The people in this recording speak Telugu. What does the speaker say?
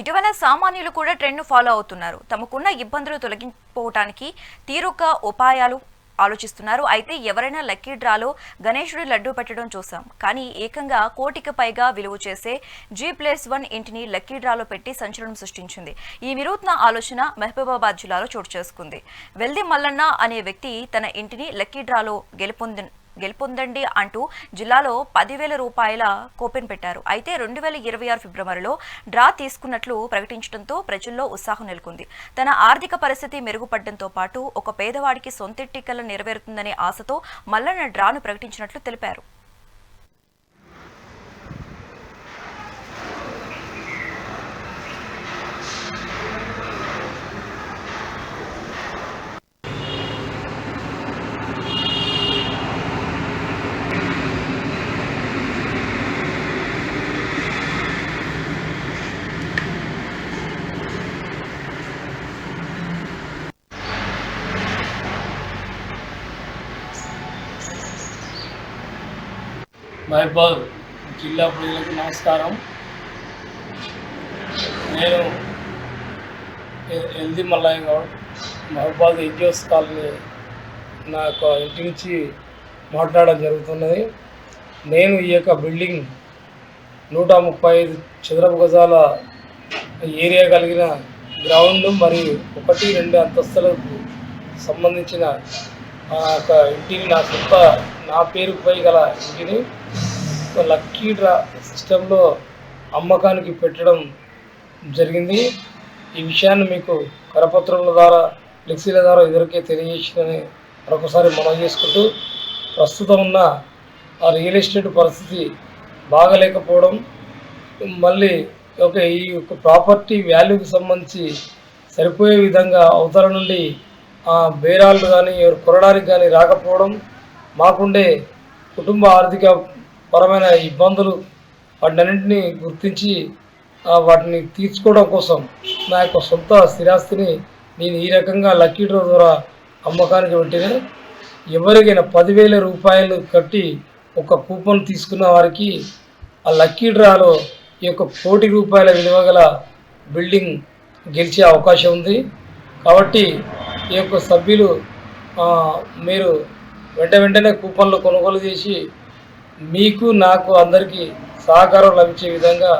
ఇటీవల సామాన్యులు కూడా ట్రెండ్ను ఫాలో అవుతున్నారు. తమకున్న ఇబ్బందులు తొలగిపోవటానికి తీరొక్క ఉపాయాలు ఆలోచిస్తున్నారు. అయితే ఎవరైనా లక్కీ డ్రాలో గణేశుడి లడ్డు పెట్టడం చూసాం కానీ ఏకంగా కోటికి పైగా విలువ చేసే జీ ప్లస్ వన్ ఇంటిని లక్కీ డ్రాలో పెట్టి సంచలనం సృష్టించింది. ఈ వినూత్న ఆలోచన మహబూబాబాద్ జిల్లాలో చోటు చేసుకుంది. వెల్ది మల్లన్న అనే వ్యక్తి తన ఇంటిని లక్కీ డ్రాలో గెలుపొంది గెలుపొందండి అంటూ జిల్లాలో పదివేల రూపాయల కూపెన్ పెట్టారు. అయితే రెండు వేల ఇరవై ఆరు ఫిబ్రవరిలో డ్రా తీసుకున్నట్లు ప్రకటించడంతో ప్రజల్లో ఉత్సాహం నెలకొంది. తన ఆర్థిక పరిస్థితి మెరుగుపడడంతో పాటు ఒక పేదవాడికి సొంత నెరవేరుతుందనే ఆశతో మల్లన్న డ్రాను ప్రకటించినట్లు తెలిపారు. మహబాద్ జిల్లా ప్రజలకు నమస్కారం. నేను ఎ- ఎల్ది మల్లయ్య గౌడ్ మహబాద్ ఎన్జిఓస్ కాలనీ నా యొక్క ఇంటి నుంచి మాట్లాడడం జరుగుతున్నది. నేను ఈ యొక్క బిల్డింగ్ నూట ముప్పై ఐదు చదరపు గజాల ఏరియా కలిగిన గ్రౌండ్ మరియు ఒకటి రెండు అంతస్తులకు సంబంధించిన ఆ యొక్క ఇంటిని నా సొంత నా పేరుపై గల ఇంటిని లక్కీ డ్రా సిస్టంలో అమ్మకానికి పెట్టడం జరిగింది. ఈ విషయాన్ని మీకు కరపత్రముల ద్వారా ఫ్లెక్సీల ద్వారా ఇద్దరికే తెలియజేసిందని మరొకసారి మనం చేసుకుంటూ ప్రస్తుతం ఉన్న ఆ రియల్ ఎస్టేట్ పరిస్థితి బాగలేకపోవడం మళ్ళీ ఒక ఈ యొక్క ప్రాపర్టీ వాల్యూకి సంబంధించి సరిపోయే విధంగా అవతల నుండి ఆ, బేరాలు కానీ ఎవరు కొనడానికి కానీ రాకపోవడం మాకుండే కుటుంబ ఆర్థిక పరమైన ఇబ్బందులు వాటినన్నింటినీ గుర్తించి వాటిని తీర్చుకోవడం కోసం నా యొక్క సొంత స్థిరాస్తిని నేను ఈ రకంగా లక్కీ డ్రా ద్వారా అమ్మకానికి పెట్టిన. ఎవరికైనా పదివేల రూపాయలు కట్టి ఒక కూపన్ తీసుకున్న వారికి ఆ లక్కీ డ్రాలో ఈ యొక్క కోటి రూపాయల విలువ గల బిల్డింగ్ గెలిచే అవకాశం ఉంది. కాబట్టి ఈ యొక్క సభ్యులు మీరు వెంట వెంటనే కూపన్లు కొనుగోలు చేసి మీకు నాకు అందరికీ సహకారం లభించే విధంగా